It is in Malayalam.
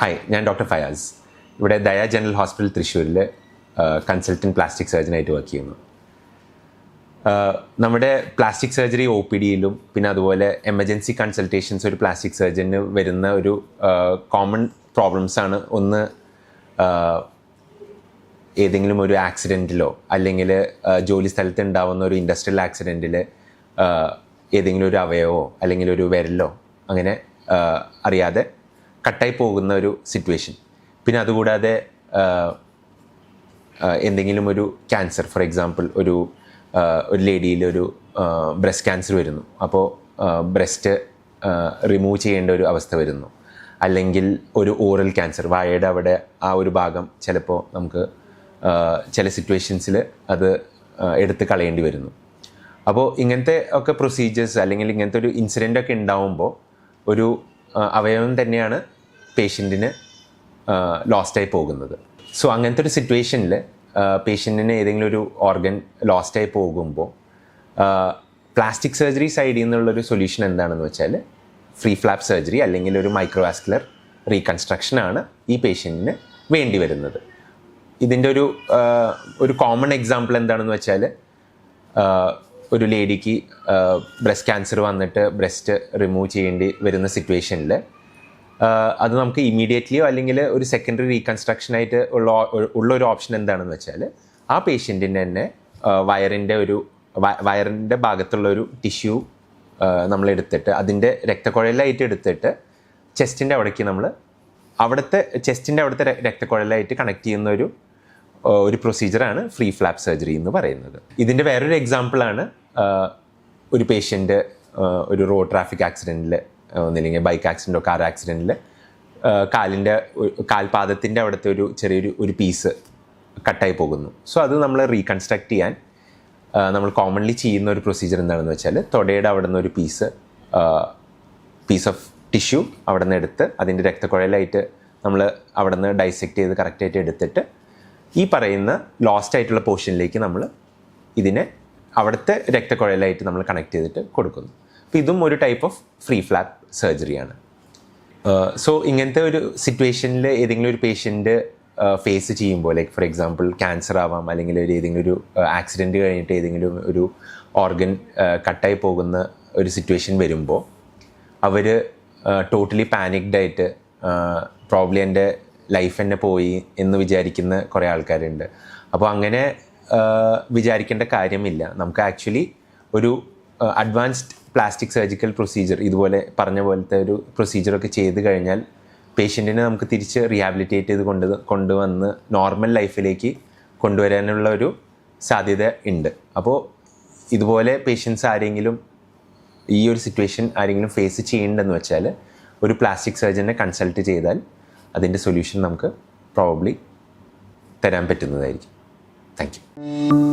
ഹായ് ഞാൻ ഡോക്ടർ ഫയാസ് ഇവിടെ ദയ ജനറൽ ഹോസ്പിറ്റൽ തൃശ്ശൂരിൽ കൺസൾട്ടന്റ് പ്ലാസ്റ്റിക് സർജനായിട്ട് വർക്ക് ചെയ്യുന്നു. നമ്മുടെ പ്ലാസ്റ്റിക് സർജറി ഒ പി ഡിയിലും പിന്നെ അതുപോലെ എമർജൻസി കൺസൾട്ടേഷൻസ് ഒരു പ്ലാസ്റ്റിക് സർജന് വരുന്ന ഒരു കോമൺ പ്രോബ്ലംസ് ആണ്. ഒന്ന് ഏതെങ്കിലും ഒരു ആക്സിഡന്റിലോ അല്ലെങ്കിൽ ജോലി സ്ഥലത്ത് ഉണ്ടാവുന്ന ഒരു ഇൻഡസ്ട്രിയൽ ആക്സിഡന്റിൽ ഏതെങ്കിലും ഒരു അവയവോ അല്ലെങ്കിൽ ഒരു വിരലോ അങ്ങനെ അറിയാതെ കട്ടായി പോകുന്ന ഒരു സിറ്റുവേഷൻ പിന്നെ അതുകൂടാതെ എന്തെങ്കിലും ഒരു ക്യാൻസർ ഫോർ എക്സാമ്പിൾ ഒരു ഒരു ലേഡിയിൽ ഒരു ബ്രസ്റ്റ് ക്യാൻസർ വരുന്നു. അപ്പോൾ ബ്രസ്റ്റ് റിമൂവ് ചെയ്യേണ്ട ഒരു അവസ്ഥ വരുന്നു. അല്ലെങ്കിൽ ഒരു ഓറൽ ക്യാൻസർ വായയുടെ അവിടെ ആ ഒരു ഭാഗം ചിലപ്പോൾ നമുക്ക് ചില സിറ്റുവേഷൻസിൽ അത് എടുത്ത് കളയേണ്ടി വരുന്നു. അപ്പോൾ ഇങ്ങനത്തെ ഒക്കെ പ്രൊസീജിയേഴ്സ് അല്ലെങ്കിൽ ഇങ്ങനത്തെ ഒരു ഇൻസിഡന്റ് ഒക്കെ ഉണ്ടാവുമ്പോൾ ഒരു അവയവം തന്നെയാണ് പേഷ്യന്റിന് ലോസ്റ്റായി പോകുന്നത്. സോ അങ്ങനത്തെ ഒരു സിറ്റുവേഷനിൽ പേഷ്യന്റിന് ഏതെങ്കിലും ഒരു ഓർഗൻ ലോസ്റ്റായി പോകുമ്പോൾ പ്ലാസ്റ്റിക് സർജറി സൈഡിൽ നിന്നുള്ളൊരു സൊല്യൂഷൻ എന്താണെന്ന് വെച്ചാൽ ഫ്രീ ഫ്ലാപ്പ് സർജറി അല്ലെങ്കിൽ ഒരു മൈക്രോവാസ്കുലർ റീകൺസ്ട്രക്ഷൻ ആണ് ഈ പേഷ്യന്റിന് വേണ്ടി വരുന്നത്. ഇതിന്റെ ഒരു ഒരു കോമൺ എക്സാമ്പിൾ എന്താണെന്ന് വെച്ചാൽ ഒരു ലേഡിക്ക് ബ്രസ്റ്റ് ക്യാൻസർ വന്നിട്ട് ബ്രസ്റ്റ് റിമൂവ് ചെയ്യേണ്ടി വരുന്ന സിറ്റുവേഷനിൽ അത് നമുക്ക് ഇമ്മീഡിയറ്റ്ലിയോ അല്ലെങ്കിൽ ഒരു സെക്കൻഡറി റീകൺസ്ട്രക്ഷൻ ആയിട്ട് ഉള്ള ഉള്ള ഒരു ഓപ്ഷൻ എന്താണെന്ന് വെച്ചാൽ ആ പേഷ്യന്റിന്റെ തന്നെ വയറിന്റെ ഒരു വയറിന്റെ ഭാഗത്തുള്ള ഒരു ടിഷ്യൂ നമ്മൾ എടുത്തിട്ട് അതിന്റെ രക്തക്കുഴലായിട്ട് എടുത്തിട്ട് ചെസ്റ്റിന്റെ അവിടേക്ക് നമ്മൾ അവിടുത്തെ ചെസ്റ്റിന്റെ അവിടുത്തെ രക്തക്കുഴലായിട്ട് കണക്ട് ചെയ്യുന്ന ഒരു ഒരു പ്രൊസീജിയറാണ് ഫ്രീ ഫ്ലാപ്പ് സർജറി എന്ന് പറയുന്നത്. ഇതിന്റെ വേറൊരു എക്സാമ്പിളാണ് ഒരു പേഷ്യന്റ് ഒരു റോഡ് ട്രാഫിക് ആക്സിഡന്റിൽ ഒന്നില്ലെങ്കിൽ ബൈക്ക് ആക്സിഡന്റോ കാർ ആക്സിഡന്റിൽ കാലിന്റെ കാൽപാദത്തിന്റെ അവിടുത്തെ ഒരു ചെറിയൊരു ഒരു പീസ് കട്ടായി പോകുന്നു. സോ അത് നമ്മൾ റീകൺസ്ട്രക്ട് ചെയ്യാൻ നമ്മൾ കോമൺലി ചെയ്യുന്ന ഒരു പ്രൊസീജിയർ എന്താണെന്ന് വെച്ചാൽ തൊടയുടെ അവിടെ നിന്ന് ഒരു പീസ് പീസ് ഓഫ് ടിഷ്യൂ അവിടെ നിന്ന് എടുത്ത് അതിന്റെ രക്തക്കുഴലായിട്ട് നമ്മൾ അവിടെ നിന്ന് ഡൈസെക്ട് ചെയ്ത് കറക്റ്റായിട്ട് എടുത്തിട്ട് ഈ പറയുന്ന ലോസ്റ്റ് ആയിട്ടുള്ള പോർഷനിലേക്ക് നമ്മൾ ഇതിനെ അവിടുത്തെ രക്തക്കുഴലായിട്ട് നമ്മൾ കണക്ട് ചെയ്തിട്ട് കൊടുക്കുന്നു. അപ്പോൾ ഇതും ഒരു ടൈപ്പ് ഓഫ് ഫ്രീ ഫ്ലാപ്പ് സർജറിയാണ് സോ ഇങ്ങനത്തെ ഒരു സിറ്റുവേഷനിൽ ഏതെങ്കിലും ഒരു പേഷ്യന്റ് ഫേസ് ചെയ്യുമ്പോൾ ലൈക്ക് ഫോർ എക്സാമ്പിൾ ക്യാൻസർ ആവാം അല്ലെങ്കിൽ ഒരു ഏതെങ്കിലും ഒരു ആക്സിഡന്റ് കഴിഞ്ഞിട്ട് ഏതെങ്കിലും ഒരു ഓർഗൻ കട്ടായി പോകുന്ന ഒരു സിറ്റുവേഷൻ വരുമ്പോൾ അവർ ടോട്ടലി പാനിക്ഡ് ആയിട്ട് പ്രോബ്ലി എന്റെ ലൈഫ് തന്നെ പോയി എന്ന് വിചാരിക്കുന്ന കുറേ ആൾക്കാരുണ്ട്. അപ്പോൾ അങ്ങനെ വിചാരിക്കേണ്ട കാര്യമില്ല. നമുക്ക് ആക്ച്വലി ഒരു അഡ്വാൻസ്ഡ് പ്ലാസ്റ്റിക് സർജിക്കൽ പ്രൊസീജിയർ ഇതുപോലെ പറഞ്ഞ പോലത്തെ ഒരു പ്രൊസീജിയറൊക്കെ ചെയ്ത് കഴിഞ്ഞാൽ പേഷ്യന്റിനെ നമുക്ക് തിരിച്ച് റീഹാബിലിറ്റേറ്റ് ചെയ്ത് കൊണ്ട് കൊണ്ടുവന്ന് നോർമൽ ലൈഫിലേക്ക് കൊണ്ടുവരാനുള്ള ഒരു സാധ്യത ഉണ്ട്. അപ്പോൾ ഇതുപോലെ പേഷ്യൻസ് ആരെങ്കിലും ഈ ഒരു സിറ്റുവേഷൻ ആരെങ്കിലും ഫേസ് ചെയ്യേണ്ടെന്ന് വെച്ചാൽ ഒരു പ്ലാസ്റ്റിക് സർജനെ കൺസൾട്ട് ചെയ്താൽ അതിന്റെ സൊല്യൂഷൻ നമുക്ക് പ്രോബ്ലി തരാൻ പറ്റുന്നതായിരിക്കും. Thank you